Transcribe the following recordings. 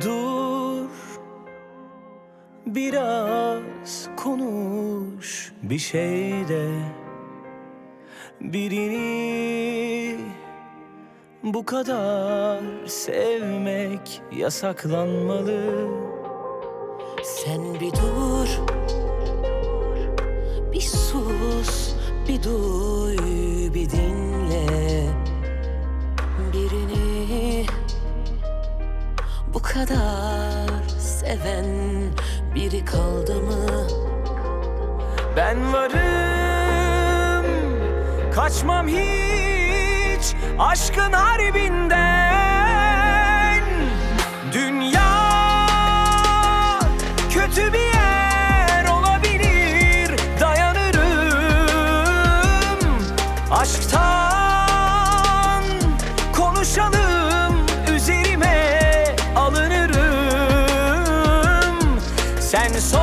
Dur Biraz konuş bir şey de. Birini bu kadar sevmek yasaklanmalı. Sen bir dur Bir sus Bir duy Bu kadar Seven Biri kaldı mı? Ben varım. Kaçmam hiç Aşkın harbinden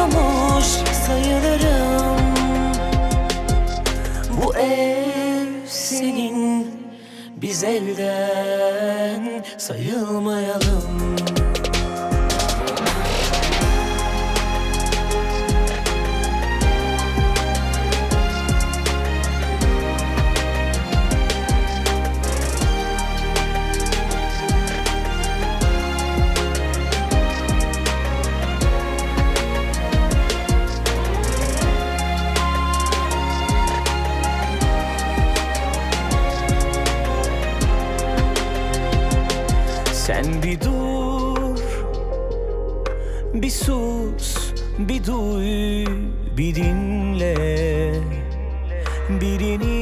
Yaşıyormuş sayılırım. Bu ev senin Biz elden sayılmayalım Sen bir dur Bir sus Bir duy Bir dinle Birini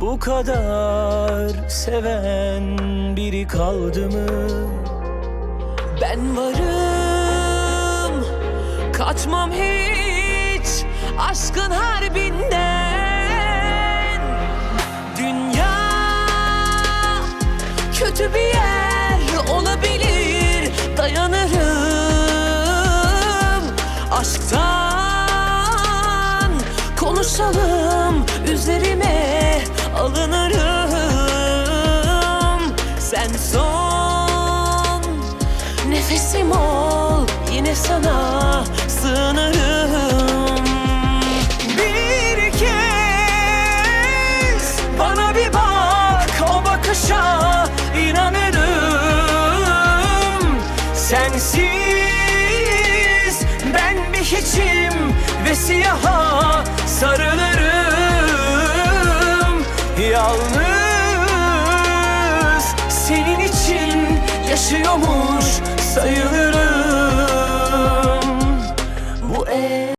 Bu kadar Seven biri kaldı mı? Ben varım Kaçmam hiç Aşkın harbinden Kötü bir yer olabilir. Dayanırım Aşktan. Konuşalım Üzerime alınırım. Sen son. Nefesim ol Yine sana sığınırım Sensiz ben bir hiçim? Ve siyaha sarılırım. Yalnız senin için yaşıyormuş sayılırım